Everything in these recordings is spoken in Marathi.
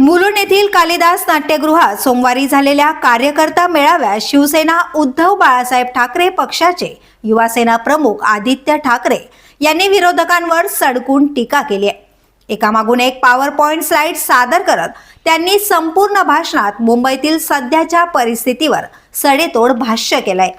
मुलुंड येथील कालिदास नाट्यगृहात सोमवारी झालेल्या कार्यकर्ता मेळाव्यात शिवसेना उद्धव बाळासाहेब ठाकरे पक्षाचे युवासेना प्रमुख आदित्य ठाकरे यांनी विरोधकांवर सडकून टीका केली आहे. एकामागून एक पॉवर पॉइंट स्लाइड सादर करत त्यांनी संपूर्ण भाषणात मुंबईतील सध्याच्या परिस्थितीवर सडेतोड भाष्य केलंय.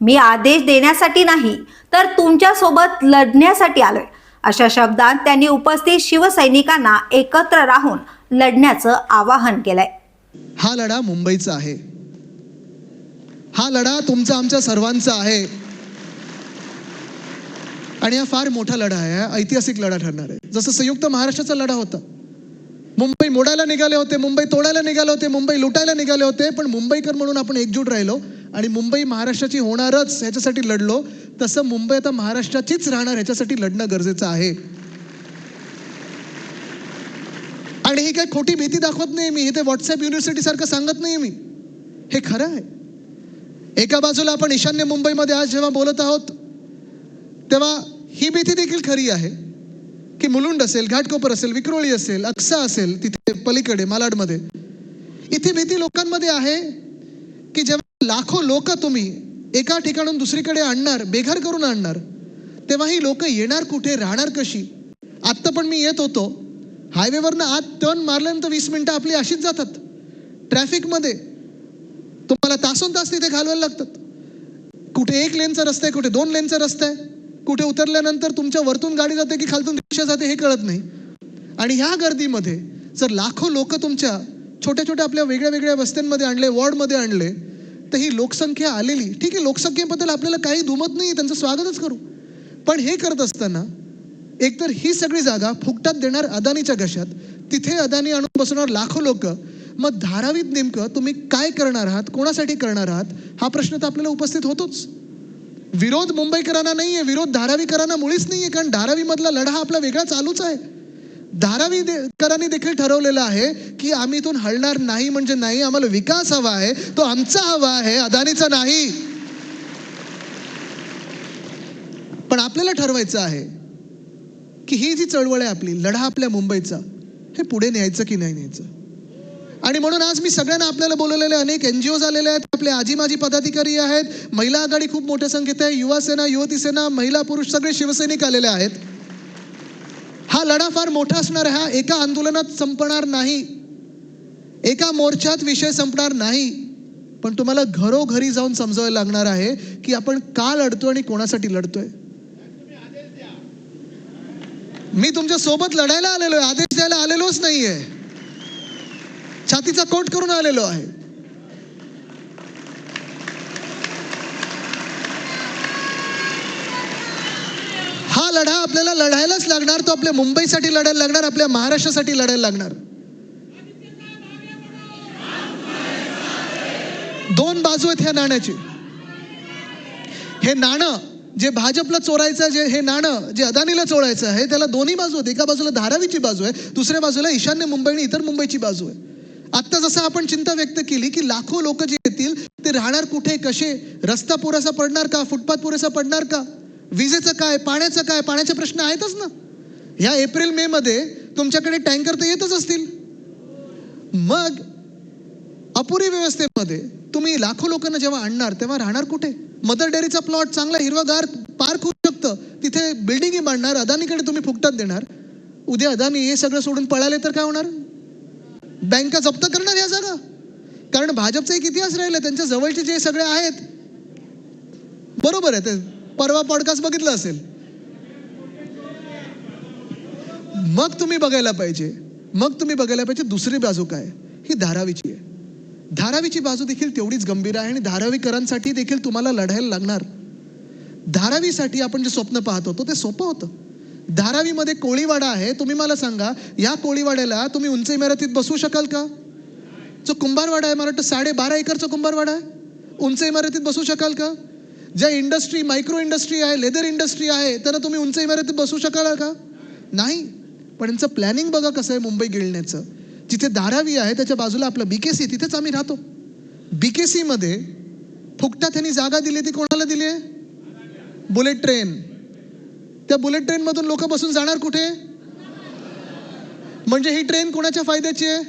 मी आदेश देण्यासाठी नाही तर तुमच्यासोबत लढण्यासाठी आलोय. अशा शब्दात त्यांनी उपस्थित शिवसैनिकांना एकत्र राहून लढण्याचं आवाहन केलंय. हा लढा मुंबईचा आहे. हा लढा तुमचा आमच्या सर्वांचा आहे. आणि हा फार मोठा लढा आहे. ऐतिहासिक लढा ठरणार आहे. जसं संयुक्त महाराष्ट्राचा लढा होता. मुंबई मोडायला निघाले होते मुंबई तोडायला निघाले होते मुंबई लुटायला निघाले होते पण मुंबईकर म्हणून आपण एकजूट राहिलो आणि मुंबई महाराष्ट्राची होणारच ह्याच्यासाठी लढलो. तसं मुंबई आता महाराष्ट्राचीच राहणार ह्याच्यासाठी लढणं गरजेचं आहे. आणि ही काही खोटी भीती दाखवत नाही मी हे ते व्हॉट्सअप युनिव्हर्सिटी सारखं सांगत नाही मी. हे खरं आहे. एका बाजूला आपण ईशान्य मुंबईमध्ये आज जेव्हा बोलत आहोत तेव्हा ही भीती देखील खरी आहे की मुलुंड असेल घाटकोपर असेल विक्रोळी असेल अक्सा असेल तिथे पलीकडे मालाडमध्ये इथे भीती लोकांमध्ये आहे की जेव्हा लाखो लोक तुम्ही एका ठिकाणून दुसरीकडे आणणार बेघर करून आणणार. तेव्हा ही लोक येणार कुठे राहणार कशी? आत्ता पण मी येत होतो. हायवेवरनं आत टर्न मारल्यानंतर वीस मिनिटं आपली अशीच जातात. ट्रॅफिकमध्ये. तुम्हाला तासोन तास तिथे घालवायला लागतात. कुठे एक लेनचा रस्ता आहे कुठे दोन लेनचा रस्ता आहे कुठे उतरल्यानंतर तुमच्या वरतून गाडी जाते की खालतून रिक्षा जाते हे कळत नाही. आणि ह्या गर्दीमध्ये जर लाखो लोक तुमच्या छोट्या छोट्या आपल्या वेगळ्या वेगळ्या वस्त्यांमध्ये आणले वॉर्डमध्ये आणले तर ही लोकसंख्या आलेली. ठीक आहे लोकसंख्येबद्दल आपल्याला काही दुमत नाही त्यांचं स्वागतच करू. पण हे करत असताना एकतर ही सगळी जागा फुकटात देणार अदानीच्या घशात तिथे अदानी आणून बसवणार लाखो लोक. मग धारावीत नेमकं तुम्ही काय करणार आहात कोणासाठी करणार आहात हा प्रश्न तर आपल्याला उपस्थित होतोच. विरोध मुंबईकरांना आहे विरोध धारावीकरांना मुळीच नाही आहे कारण धारावीमधला लढा आपला वेगळा चालूच आहे. धारावी करांनी देखील ठरवलेलं आहे की आम्ही इथून हलणार नाही म्हणजे नाही आम्हाला विकास हवा आहे. तो आमचा हवा आहे अदानीचा नाही. पण आपल्याला ठरवायचं आहे की ही जी चळवळ आहे आपली लढा आपल्या मुंबईचा हे पुढे न्यायचं की नाही न्यायचं? आणि म्हणून आज मी सगळ्यांना आपल्याला बोलवलेले अनेक एन जी ओज आलेले आहेत आपले आजी माजी पदाधिकारी आहेत महिला आघाडी खूप मोठ्या संख्येत आहे युवा सेना युवती सेना महिला पुरुष सगळे शिवसैनिक आलेले आहेत. लढा फार मोठा असणार हा एका आंदोलनात संपणार नाही. एका मोर्चात विषय संपणार नाही. पण तुम्हाला घरोघरी जाऊन समजावं लागणार आहे की आपण का लढतोय आणि कोणासाठी लढतोय? मी तुमच्यासोबत लढायला आलेलो आहे आदेश द्यायला आलेलोच नाहीये. छातीचा कोट करून आलेलो आहे हा लढा आपल्याला लढायलाच लागणार तो आपल्या मुंबईसाठी लढायला लागणार आपल्या महाराष्ट्रासाठी लढायला लागणार. दोन बाजू आहेत ह्या नाण्याची. हे नाणं जे भाजपला चोरायचं जे हे नाणं जे अदानीला चोरायचं आहे त्याला दोन्ही बाजू आहेत. एका बाजूला धारावीची बाजू आहे दुसऱ्या बाजूला ईशान्य मुंबई आणि इतर मुंबईची बाजू आहे. आत्ता जसं आपण चिंता व्यक्त केली की लाखो लोक जे येतील ते राहणार कुठे कसे? रस्ता पुरेसा पडणार का? फुटपाथ पुरेसा पडणार का? विजेचं काय पाण्याचं काय पाण्याचे प्रश्न आहेतच ना. ह्या एप्रिल मे मध्ये तुमच्याकडे टँकर तर येतच असतील. मग अपुरी व्यवस्थेमध्ये तुम्ही लाखो लोकांना जेव्हा आणणार तेव्हा राहणार कुठे? मदर डेअरीचा प्लॉट चांगला हिरवागार पार्क होऊ शकतं. तिथे बिल्डिंगही बांधणार अदानीकडे तुम्ही फुकटात देणार. उद्या अदानी हे सगळं सोडून पळाले तर काय होणार? बँका जप्त करणार या जागा. कारण भाजपचा एक इतिहास राहिला त्यांच्या जवळचे जे सगळे आहेत. बरोबर आहे ते. परवा पॉडकास्ट बघितलं असेल. मग तुम्ही बघायला पाहिजे. मग तुम्ही बघायला पाहिजे दुसरी बाजू काय? ही धारावीची आहे. धारावीची बाजू देखील तेवढीच गंभीर आहे आणि धारावीकरांसाठी देखील तुम्हाला लढायला लागणार. धारावीसाठी आपण जे स्वप्न पाहत होतो ते सोपं होतं. धारावीमध्ये कोळीवाडा आहे तुम्ही मला सांगा या कोळीवाड्याला तुम्ही उंच इमारतीत बसवू शकाल का? जो कुंभारवाडा आहे मला वाटतं साडेबारा एकरचा कुंभारवाडा आहे. उंच इमारतीत बसू शकाल का? ज्या इंडस्ट्री मायक्रो इंडस्ट्री आहे लेदर इंडस्ट्री आहे त्यांना तुम्ही उंच इमारतीत बसू शकाल का? नाही. पण यांचं प्लॅनिंग बघा कसं आहे मुंबई गिळण्याचं. जिथे धारावी आहे त्याच्या बाजूला आपलं बीकेसी तिथेच आम्ही राहतो. बी के सीमध्ये फुकटात त्यांनी जागा दिली ती कोणाला दिली आहे? Bullet train. त्या बुलेट ट्रेनमधून लोक बसून जाणार कुठे? म्हणजे ही ट्रेन कोणाच्या फायद्याची आहे?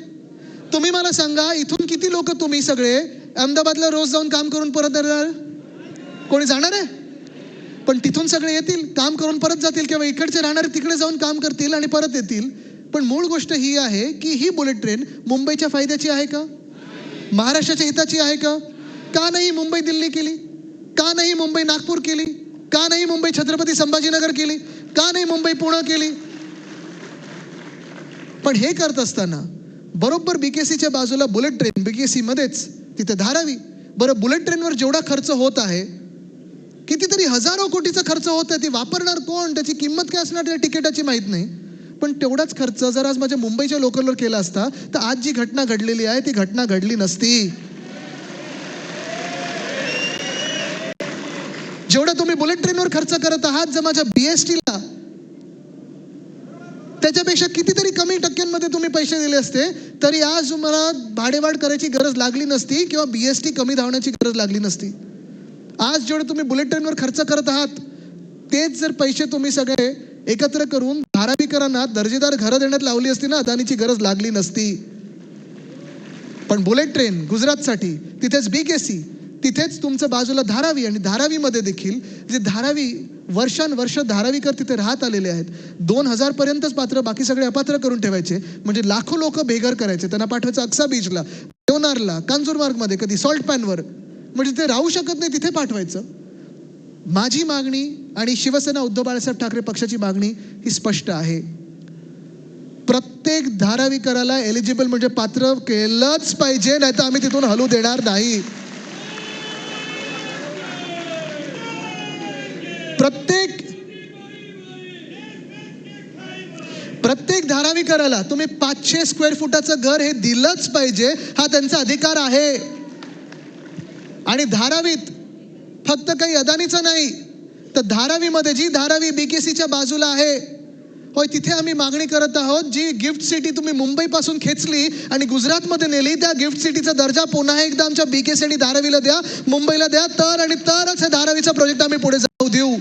तुम्ही मला सांगा इथून किती लोक तुम्ही सगळे अहमदाबादला रोज जाऊन काम करून परत येणार? कोणी जाणार आहे? पण तिथून सगळे येतील काम करून परत जातील किंवा इकडचे राहणारे तिकडे जाऊन काम करतील आणि परत येतील. पण मूळ गोष्ट ही आहे की ही बुलेट ट्रेन मुंबईच्या फायद्याची आहे का? महाराष्ट्राच्या हिताची आहे का? का नाही मुंबई दिल्ली केली? का नाही मुंबई नागपूर केली? का नाही मुंबई छत्रपती संभाजीनगर केली? का नाही मुंबई पुणे केली? पण हे करत असताना बरोबर बीकेसीच्या बाजूला बुलेट ट्रेन बीकेसीमध्येच तिथे धारावी. बरं बुलेट ट्रेनवर जेवढा खर्च होत आहे कितीतरी हजारो कोटीचा खर्च होत आहे ती वापरणार कोण? त्याची किंमत काय असणार? त्या तिकिटाची माहीत नाही. पण तेवढाच खर्च जर आज माझ्या मुंबईच्या लोकलवर केला असता तर आज जी घटना घडलेली आहे ती घटना घडली नसती. जेवढा तुम्ही बुलेट ट्रेनवर खर्च करत आहात जर माझ्या बीएसटीला त्याच्यापेक्षा कितीतरी कमी टक्क्यांमध्ये तुम्ही पैसे दिले असते तरी आज तुम्हाला भाडेवाढ करायची गरज लागली नसती किंवा बीएसटी कमी धावण्याची गरज लागली नसती. आज जेवढे तुम्ही बुलेट ट्रेनवर खर्च करत आहात तेच जर पैसे तुम्ही सगळे एकत्र करून धारावीकरांना दर्जेदार घरं देण्यात लावली असती ना अदानीची गरज लागली नसती. पण बुलेट ट्रेन गुजरातसाठी तिथेच बीकेसी तिथेच तुमचं बाजूला धारावी आणि धारावीमध्ये देखील जे धारावी वर्षानुवर्ष धारावीकर तिथे राहत आलेले आहेत दोन हजार पर्यंतच पात्र बाकी सगळे अपात्र करून ठेवायचे. म्हणजे लाखो लोक बेघर करायचे त्यांना पाठवायचं अक्सा बीचला देवनारला कांजूरमार्गमध्ये कधी सॉल्ट पॅनवर म्हणजे ते राहू शकत नाही तिथे पाठवायचं. माझी मागणी आणि शिवसेना उद्धव बाळासाहेब ठाकरे पक्षाची मागणी ही स्पष्ट आहे. प्रत्येक धारावीकराला एलिजिबल म्हणजे पात्र केलंच पाहिजे नाही तर आम्ही तिथून हलू देणार नाही. प्रत्येक प्रत्येक धारावीकराला तुम्ही पाचशे स्क्वेअर फुटाचं घर हे दिलंच पाहिजे हा त्यांचा अधिकार आहे. आणि धारावीत फक्त काही अदानीचं नाही तर धारावीमध्ये जी धारावी बीकेसीच्या बाजूला आहे होय तिथे आम्ही मागणी करत आहोत जी गिफ्ट सिटी तुम्ही मुंबईपासून खेचली आणि गुजरातमध्ये नेली त्या गिफ्ट सिटीचा दर्जा पुन्हा एकदा आमच्या बीकेसी आणि धारावीला द्या मुंबईला द्या तर आणि तरच हे धारावीचा प्रोजेक्ट आम्ही पुढे जाऊ देऊ.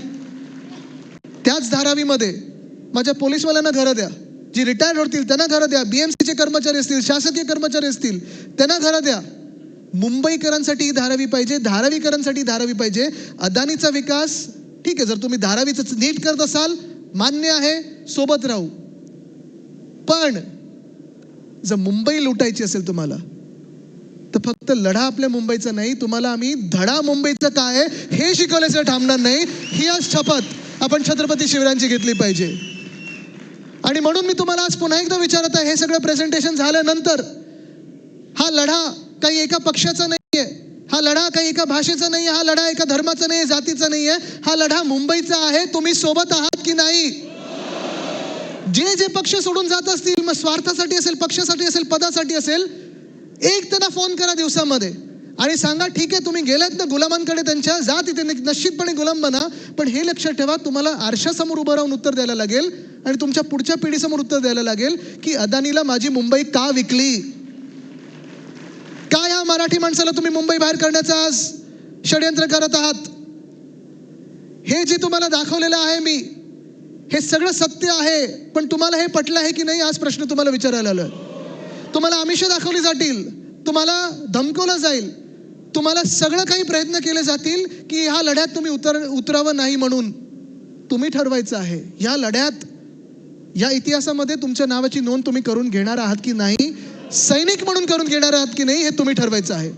त्याच धारावीमध्ये माझ्या पोलीसवाल्यांना घरं द्या जी रिटायर होतील त्यांना घरं द्या बीएमसीचे कर्मचारी असतील शासकीय कर्मचारी असतील त्यांना घरं द्या. मुंबईकरांसाठी धारावी पाहिजे धारावीकरांसाठी धारावी पाहिजे. अदानीचा विकास ठीक आहे जर तुम्ही धारावीचं नीट करत असाल मान्य आहे सोबत राहू. पण जर मुंबई लुटायची असेल तुम्हाला तर फक्त लढा आपल्या मुंबईचा नाही तुम्हाला आम्ही धडा मुंबईचा काय आहे हे शिकवल्याचं थांबणार नाही. ही आज शपथ आपण छत्रपती शिवरायांची घेतली पाहिजे. आणि म्हणून मी तुम्हाला आज पुन्हा एकदा विचारत आहे हे सगळं प्रेझेंटेशन झाल्यानंतर हा लढा काही एका पक्षाचा नाहीये. हा लढा काही एका भाषेचा नाही हा लढा एका धर्माचा नाही जातीचा नाहीये. हा लढा मुंबईचा आहे. तुम्ही सोबत आहात की नाही? जे जे पक्ष सोडून जात असतील मग स्वार्थासाठी असेल पक्षासाठी असेल पदासाठी असेल एक त्यांना फोन करा दिवसामध्ये. आणि सांगा ठीक आहे तुम्ही गेलात ना गुलामांकडे त्यांच्या जा तिथे निश्चितपणे गुलाम बना. पण हे लक्षात ठेवा तुम्हाला आरशासमोर उभं राहून उत्तर द्यायला लागेल आणि तुमच्या पुढच्या पिढीसमोर उत्तर द्यायला लागेल की अदानीला माझी मुंबई का विकली? का या मराठी माणसाला तुम्ही मुंबई बाहेर करण्याचं आज षडयंत्र करत आहात? हे जे तुम्हाला दाखवलेलं आहे मी हे सगळं सत्य आहे पण तुम्हाला हे पटलं आहे की नाही आज प्रश्न तुम्हाला विचारायला आलं? तुम्हाला आमिष दाखवली जातील तुम्हाला धमकवलं जाईल तुम्हाला सगळं काही प्रयत्न केले जातील की ह्या लढ्यात तुम्ही उतर उतरावं नाही म्हणून. तुम्ही ठरवायचं आहे या लढ्यात या इतिहासामध्ये तुमच्या नावाची नोंद तुम्ही करून घेणार आहात की नाही? सैनिक म्हणून करून घेणार आहात की नाही हे तुम्ही ठरवायचं आहे.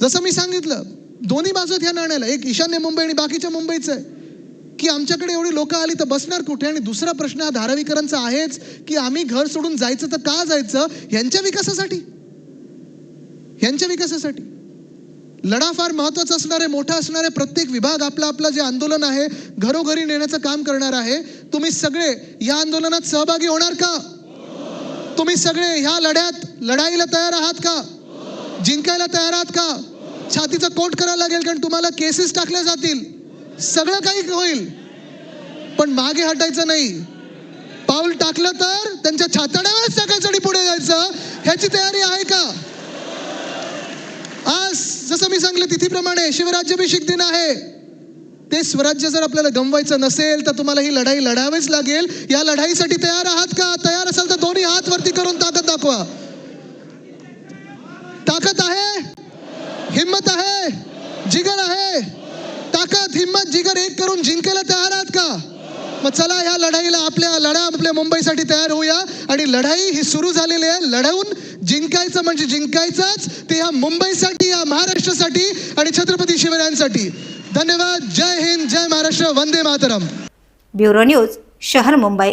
जसं मी सांगितलं दोन्ही बाजूत ह्या नाण्याला एक ईशान्य मुंबई आणि बाकीच्या मुंबईचं आहे. की आमच्याकडे एवढी लोक आली तर बसणार कुठे? आणि दुसरा प्रश्न हा धारावीकरांचा आहेच की आम्ही घर सोडून जायचं तर का जायचं? यांच्या विकासासाठी. यांच्या विकासासाठी. लढा फार महत्त्वाचा असणार आहे मोठा असणार आहे. प्रत्येक विभाग आपला आपला जे आंदोलन आहे घरोघरी नेण्याचं काम करणार आहे. तुम्ही सगळे या आंदोलनात सहभागी होणार का? तुम्ही सगळे ह्या लढ्यात लढाईला तयार आहात का? जिंकायला तयार आहात का? छातीचा कोट करायला लागेल कारण तुम्हाला केसेस टाकल्या जातील. सगळं काही होईल. पण मागे हटायचं नाही. पाऊल टाकलं तर त्यांच्या छातड्यावरच टाकायचं आणि पुढे जायचं. ह्याची तयारी आहे का? आज जसं मी सांगले तिथीप्रमाणे शिवराज्याभिषेक दिन आहे. ते स्वराज्य जर आपल्याला गमवायचं नसेल तर तुम्हाला ही लढाई लढावीच लागेल. या लढाईसाठी तयार आहात का तयार असाल तर दोन्ही हात वरती करून ताकद दाखवा ताकद आहे हिम्मत आहे जिगर आहे। ताकद हिम्मत जिगर एक करून जिंकायला तयार आहात का? मग चला ह्या लढाईला आपल्या लढा आपल्या मुंबईसाठी तयार होऊया. आणि लढाई ही सुरू झालेली आहे. लढवून जिंकायचं म्हणजे जिंकायचंच. ते ह्या मुंबईसाठी या महाराष्ट्रासाठी आणि छत्रपती शिवरायांसाठी. धन्यवाद. जय हिंद जय महाराष्ट्र. वंदे मातरम. ब्युरो न्यूज शहर मुंबई.